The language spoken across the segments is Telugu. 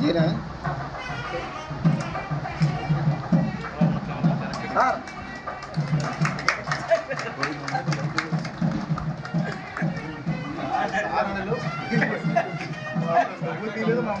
జీరా సార్ తిన్నదన్నా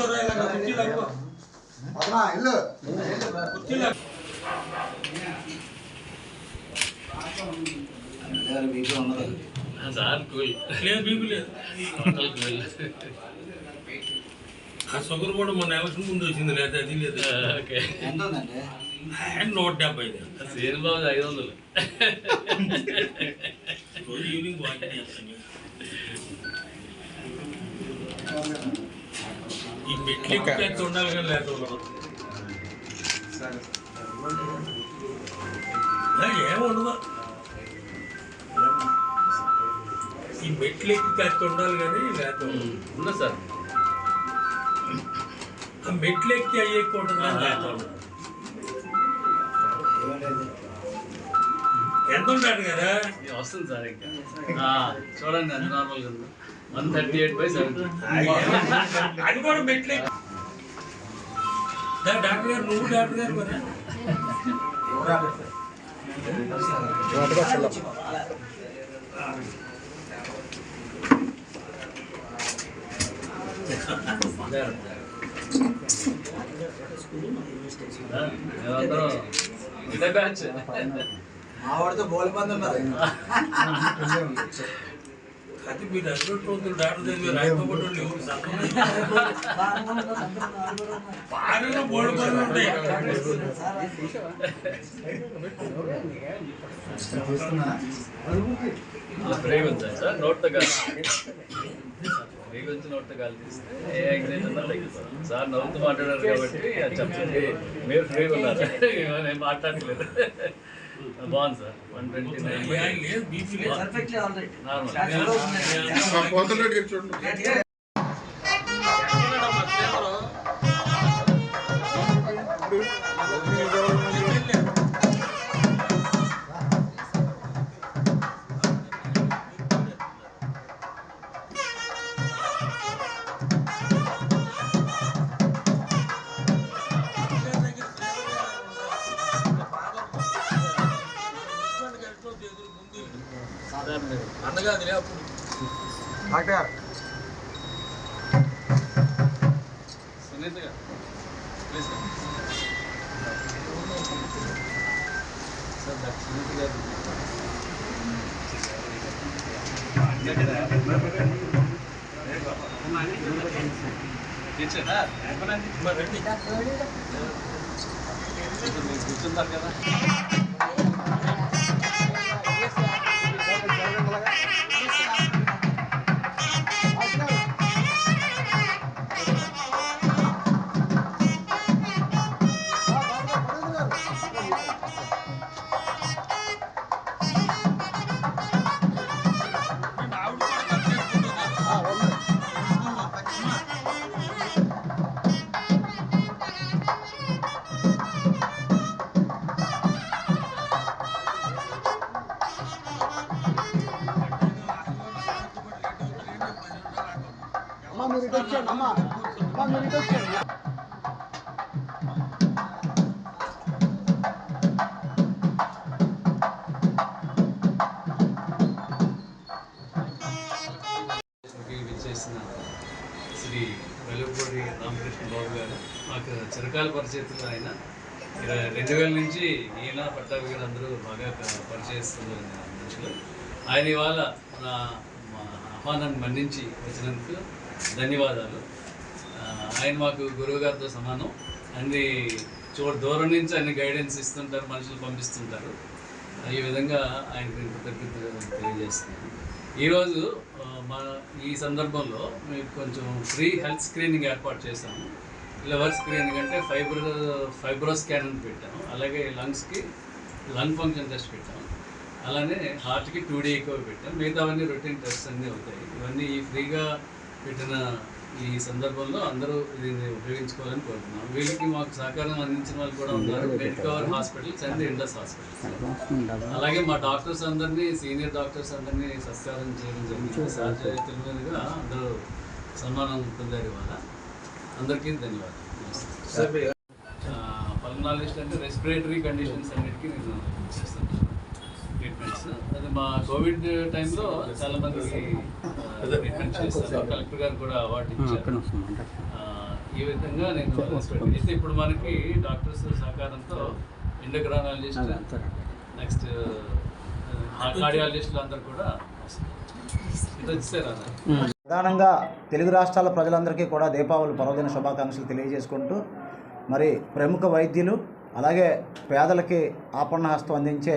చూపించుకోరా ఇలా కుర్చీలు అతనా ఇల్లు కుర్చీలు సార్ కూల్ లేదు బీపీ లేదు షుగర్ కూడా మొన్న ఎలక్షన్ ముందు వచ్చింది లేదా అది లేదు నూట డెబ్బై సీన్ బాబు ఐదు వందలు ఈవినింగ్ వాకింగ్ చేస్తాను ఏముండదు ఈ మెట్లు ఎక్కి కత్తి ఉండాలి కానీ లేక ఉండదు. ఉన్నా సార్. ఆ మెట్లు ఎక్కి అయ్యేకి ఉంటుంది కానీ లేక ఉండదు. ఎంత ఉంటాడు కదా? వస్తుంది సార్ ఇంకా. ఆ, చూడండి అది నార్మల్గా ఉంది one thirty eight by seventy అది కూడా మెట్లే దా, డాక్టర్ గారు నువ్వు డాక్టర్ గారు మరి మేమందరం ఇదే బ్యాచ్ మా వాడితో బోల్ మంది ఉన్నారు అది మీరు డాక్టర్ దగ్గర రాయకపోవడం బోర్డు ఉంటాయి. సార్? నోట్తో నోట్తో తీస్తే ఏ ఉన్నా సార్ నవ్వుతూ మాట్లాడారు కాబట్టి అది చెప్పండి మీరు ఫ్రీగా ఉన్నారు. నేను మాట్లాడలేదు బాగుంది సార్ వన్ ట్వంటీ నైన్ అది అప్పుడు డాక్టర్ సునీత గారు ప్లీజ్ సార్ డాక్టర్ సునీత గారు టీచర్ మరి రండి మీరు కూర్చున్నారు కదా మీరు ఇటు వచ్చేయండి అమ్మ అమ్మ మీరు ఇటు వచ్చేయండి శ్రీ వెలుపూడి రామకృష్ణ బాబు గారు మాకు చిరకాల పరిచయతులు ఆయన. రెండు వేల నుంచి ఈయన పట్టాభి గారు అందరూ బాగా పరిచయిస్తున్నారు మనుషులు. ఆయన ఇవాళ మన ఆహ్వానాన్ని మన్నించి వచ్చినందుకు ధన్యవాదాలు. ఆయన మాకు గురువు గారితో సమానం. అన్ని చూ దూరం నుంచి అన్ని గైడెన్స్ ఇస్తుంటారు మనుషులు పంపిస్తుంటారు. ఈ విధంగా ఆయనకు కృతజ్ఞతలు తెలియజేస్తున్నాను. ఈరోజు మా ఈ సందర్భంలో మీకు కొంచెం ఫ్రీ హెల్త్ స్క్రీనింగ్ ఏర్పాటు చేశాము. లివర్ స్క్రీనింగ్ అంటే ఫైబ్రో ఫైబ్రో స్కాన్ అని పెట్టాము. అలాగే లంగ్స్కి లంగ్ ఫంక్షన్ టెస్ట్ పెట్టాము. అలానే హార్ట్కి టూ డీ ఎక్కువ పెట్టాం మిగతావన్నీ రొటీన్ టెస్ట్ అన్నీ అవుతాయి. ఇవన్నీ ఈ ఫ్రీగా పెట్టిన ఈ సందర్భంలో అందరూ దీన్ని ఉపయోగించుకోవాలని కోరుతున్నాం. వీళ్ళకి మాకు సహకారం అందించిన వాళ్ళు కూడా ఉన్నారు. Medicover hospitals and Indus hospitals అలాగే మా డాక్టర్స్ అందరినీ సీనియర్ డాక్టర్స్ అందరినీ సత్కారం చేయడం జరిగింది. సార్ తెలుగుగా అందరూ సన్మానం పొందారు ఇవాళ. అందరికీ ధన్యవాదాలు. పల్మనాలజిస్ట్ అంటే రెస్పిరేటరీ కండిషన్స్ అన్నిటికీ నేను చేస్తాను. ట్రీట్మెంట్స్ అది మా కోవిడ్ టైంలో చాలా మందికి ట్రీట్మెంట్ చేస్తాను కలెక్టర్ గారు కూడా అవార్డు ఇచ్చారు. ఈ విధంగా నేను అయితే ఇప్పుడు మనకి డాక్టర్స్ సహకారంతో ఎండోక్రానాలజిస్ట్ నెక్స్ట్ కార్డియాలజిస్టులు అందరు కూడా వస్తారు. ఇది వచ్చేసారా? ప్రధానంగా తెలుగు రాష్ట్రాల ప్రజలందరికీ కూడా దీపావళి పర్వదిన శుభాకాంక్షలు తెలియజేసుకుంటూ మరి ప్రముఖ వైద్యులు అలాగే పేదలకి ఆపన్న హస్తం అందించే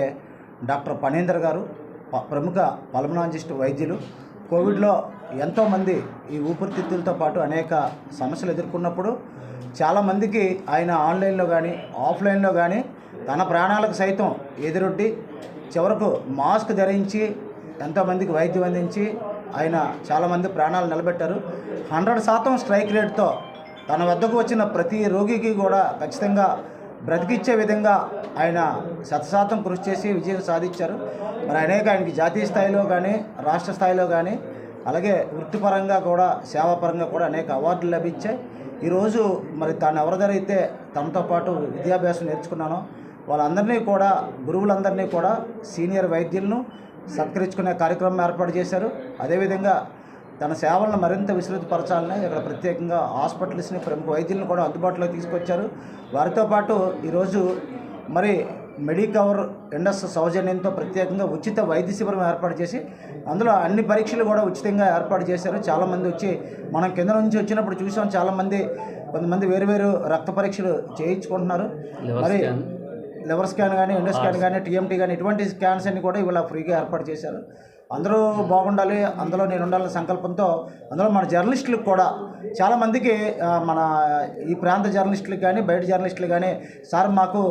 డాక్టర్ పనేందర్ గారు ప- ప్రముఖ పల్మనాలజిస్ట్ వైద్యులు. కోవిడ్లో ఎంతోమంది ఈ ఊపిరితిత్తులతో పాటు అనేక సమస్యలు ఎదుర్కొన్నప్పుడు చాలామందికి ఆయన ఆన్లైన్లో కానీ ఆఫ్లైన్లో కానీ తన ప్రాణాలకు సైతం ఎదురొడ్డి చివరకు మాస్క్ ధరించి ఎంతోమందికి వైద్యం అందించి ఆయన చాలామంది ప్రాణాలు నిలబెట్టారు. హండ్రెడ్ శాతం స్ట్రైక్ రేట్తో తన వద్దకు వచ్చిన ప్రతి రోగికి కూడా ఖచ్చితంగా బ్రతికిచ్చే విధంగా ఆయన శతశాతం కృషి చేసి విజయం సాధించారు. మరి అనేక ఆయనకి జాతీయ స్థాయిలో కానీ రాష్ట్ర స్థాయిలో కానీ అలాగే వృత్తిపరంగా కూడా సేవాపరంగా కూడా అనేక అవార్డులు లభించాయి. ఈరోజు మరి తాను ఎవరిదరైతే తనతో పాటు విద్యాభ్యాసం నేర్చుకున్నానో వాళ్ళందరినీ కూడా గురువులందరినీ కూడా సీనియర్ వైద్యులను సత్కరించుకునే కార్యక్రమం ఏర్పాటు చేశారు. అదేవిధంగా తన సేవలను మరింత విస్తృతపరచాలని ఇక్కడ ప్రత్యేకంగా హాస్పిటల్స్ని ప్రముఖ వైద్యులను కూడా అందుబాటులోకి తీసుకొచ్చారు. వారితో పాటు ఈరోజు మరి మెడికవర్ ఇండస్ సౌజన్యంతో ప్రత్యేకంగా ఉచిత వైద్య శిబిరం ఏర్పాటు చేసి అందులో అన్ని పరీక్షలు కూడా ఉచితంగా ఏర్పాటు చేశారు. చాలామంది వచ్చి మనం కింద నుంచి వచ్చినప్పుడు చూసాం చాలామంది కొంతమంది వేరు వేరు రక్త పరీక్షలు చేయించుకుంటున్నారు. మరి లివర్ స్కాన్ కానీ ఎండో స్కాన్ కానీ టీఎంటీ కానీ ఇటువంటి స్కాన్స్ అన్ని కూడా ఇవాళ ఫ్రీగా ఏర్పాటు చేశారు. అందరూ బాగుండాలి అందులో నేను ఉండాలనే సంకల్పంతో అందులో మన జర్నలిస్టులకు కూడా చాలామందికి మన ఈ ప్రాంత జర్నలిస్టులకు కానీ బయట జర్నలిస్టులు కానీ సార్ మాకు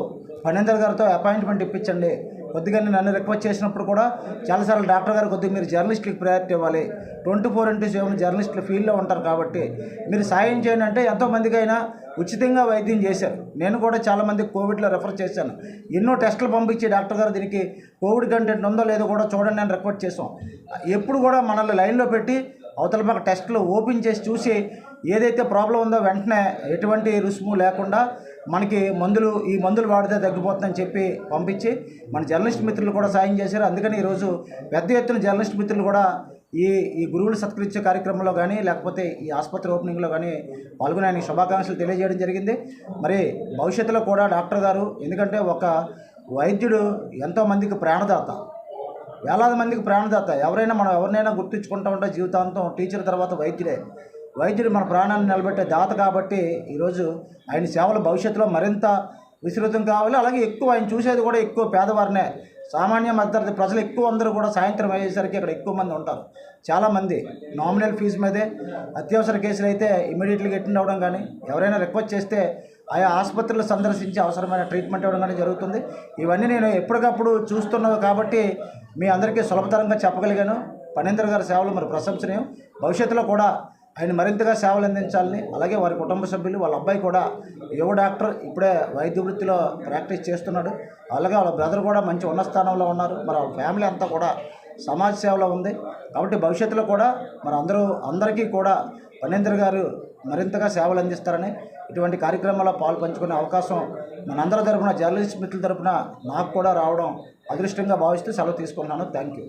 ఫణేందర్ గారితో అపాయింట్మెంట్ ఇప్పించండి కొద్దిగా నన్ను రిక్వెస్ట్ చేసినప్పుడు కూడా చాలాసార్లు డాక్టర్ గారు కొద్దిగా మీరు జర్నలిస్టులకు ప్రయారిటీ ఇవ్వాలి. ట్వంటీ ఫోర్ ఇంటూ సెవెన్ జర్నలిస్టులు ఫీల్డ్లో ఉంటారు కాబట్టి మీరు సాయం చేయండి అంటే ఎంతోమందికైనా అయినా ఉచితంగా వైద్యం చేశారు. నేను కూడా చాలామంది కోవిడ్లో రెఫర్ చేశాను. ఎన్నో టెస్టులు పంపించి డాక్టర్ గారు దీనికి కోవిడ్ కంటెంట్ ఉందో లేదో కూడా చూడండి అని రిక్వెస్ట్ చేసాం ఎప్పుడు కూడా మనల్ని లైన్లో పెట్టి అవతల పక్క టెస్టులు ఓపెన్ చేసి చూసి ఏదైతే ప్రాబ్లం ఉందో వెంటనే ఎటువంటి రుసుము లేకుండా మనకి మందులు ఈ మందులు వాడితే తగ్గిపోతుందని చెప్పి పంపించి మన జర్నలిస్ట్ మిత్రులు కూడా సాయం చేశారు. అందుకని ఈరోజు పెద్ద ఎత్తున జర్నలిస్ట్ మిత్రులు కూడా ఈ ఈ గురువులు సత్కరించే కార్యక్రమంలో కానీ లేకపోతే ఈ ఆసుపత్రి ఓపెనింగ్లో కానీ పాల్గొని శుభాకాంక్షలు తెలియజేయడం జరిగింది. మరి భవిష్యత్తులో కూడా డాక్టర్ గారు ఎందుకంటే ఒక వైద్యుడు ఎంతోమందికి ప్రాణదాత. వేలాది మందికి ప్రాణదాత. ఎవరైనా మనం ఎవరినైనా గుర్తుంచుకుంటూ ఉంటే జీవితాంతం టీచర్ తర్వాత వైద్యుడే. వైద్యుడు మన ప్రాణాన్ని నిలబెట్టే దాత కాబట్టి ఈరోజు ఆయన సేవలు భవిష్యత్తులో మరింత విస్తృతం కావాలి. అలాగే ఎక్కువ ఆయన చూసేది కూడా ఎక్కువ పేదవారినే. సామాన్య మధ్యతరగతి ప్రజలు ఎక్కువ అందరూ కూడా సాయంత్రం అయ్యేసరికి అక్కడ ఎక్కువ మంది ఉంటారు. చాలామంది నామినల్ ఫీజు మీదే. అత్యవసర కేసులు అయితే ఇమీడియట్లీగా అటెండ్ అవ్వడం కానీ ఎవరైనా రిక్వెస్ట్ చేస్తే ఆయా ఆసుపత్రులు సందర్శించి అవసరమైన ట్రీట్మెంట్ ఇవ్వడం కానీ జరుగుతుంది. ఇవన్నీ నేను ఎప్పటికప్పుడు చూస్తున్నావు కాబట్టి మీ అందరికీ సులభతరంగా చెప్పగలిగాను. పనేంద్ర గారి సేవలు మరి ప్రశంసనీయం. భవిష్యత్తులో కూడా ఆయన మరింతగా సేవలు అందించాలని అలాగే వారి కుటుంబ సభ్యులు వాళ్ళ అబ్బాయి కూడా యువ డాక్టర్ ఇప్పుడే వైద్య వృత్తిలో ప్రాక్టీస్ చేస్తున్నాడు. అలాగే వాళ్ళ బ్రదర్ కూడా మంచి ఉన్న స్థానంలో ఉన్నారు. మరి వాళ్ళ ఫ్యామిలీ అంతా కూడా సమాజ సేవలో ఉంది. కాబట్టి భవిష్యత్తులో కూడా మరి అందరూ అందరికీ కూడా పనేంద్ర గారు మరింతగా సేవలు అందిస్తారని ఇటువంటి కార్యక్రమాల్లో పాలు పంచుకునే అవకాశం మనందరి తరపున జర్నలిస్ట్ మిత్రుల తరఫున నాకు కూడా రావడం అదృష్టంగా భావిస్తూ సెలవు తీసుకుంటున్నాను. Thank you